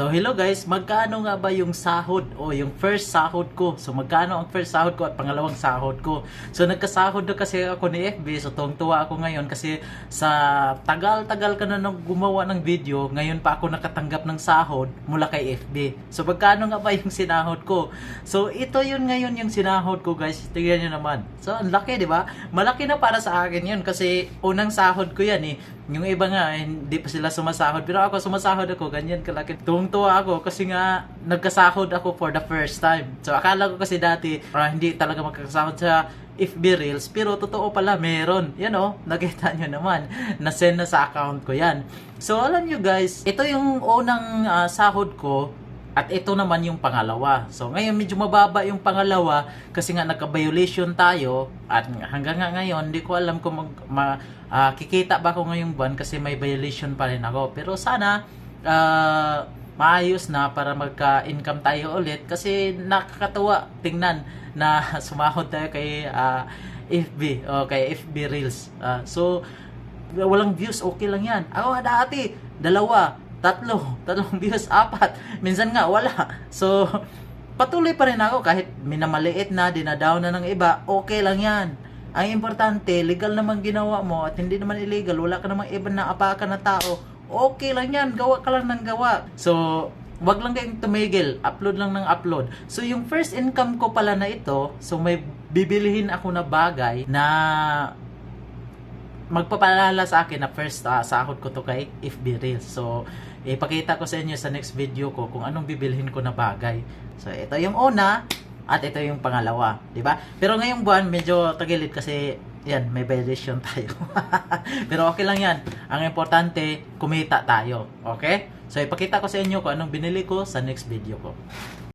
So hello guys, magkano nga ba yung sahod o yung first sahod ko? So magkano ang first sahod ko at pangalawang sahod ko? So nagkasahod na kasi ako ni FB, so tuwang-tuwa ako ngayon kasi sa tagal-tagal ka na nang gumawa ng video, ngayon pa ako nakatanggap ng sahod mula kay FB. So magkano nga ba yung sinahod ko? So ito yun ngayon yung sinahod ko guys, tingnan nyo naman. So ang laki ba? Malaki na para sa akin yun kasi unang sahod ko yan eh. Yung iba nga, eh, hindi pa sila sumasahod. Pero ako, sumasahod ako, ganyan kalaki. Tuwang-tuwa ako kasi nga, nagkasahod ako for the first time. So, akala ko kasi dati, ah, hindi talaga magkakasahod sa FB Reels. Pero totoo pala, meron. Yan o, nakita nyo naman. Na-send na sa account ko yan. So, alam nyo guys, ito yung unang ah, sahod ko at ito naman yung pangalawa. So ngayon medyo mababa yung pangalawa kasi nga nagka-violation tayo at hanggang nga ngayon hindi ko alam kung mag, ma, ah, kikita ba ako ngayong buwan kasi may violation pa rin ako. Pero sana ah, maayos na para magka-income tayo ulit kasi nakakatuwa tingnan na sumahod tayo kay ah, FB o kay FB Reels. Ah, so walang views, okay lang yan. Ako dati, dalawa, tatlo, tatlong views, apat. Minsan nga, wala. So, patuloy pa rin ako kahit minamaliit na, dinadown na ng iba, okay lang yan. Ang importante, legal naman ginawa mo at hindi naman illegal, wala ka namang iba na apakan na tao, okay lang yan, gawa ka lang ng gawa. So, wag lang kayong tumigil, upload lang ng upload. So, yung first income ko pala na ito, so may bibilihin ako na bagay na magpapalala sa akin na first ah, sahod ko to kay FB Reels. So, ipakita ko sa inyo sa next video ko kung anong bibilhin ko na bagay. So, ito yung una at ito yung pangalawa, di ba? Pero ngayong buwan medyo tagilid kasi yan, may violation tayo. Pero okay lang yan. Ang importante, kumita tayo. Okay? So, ipakita ko sa inyo kung anong binili ko sa next video ko.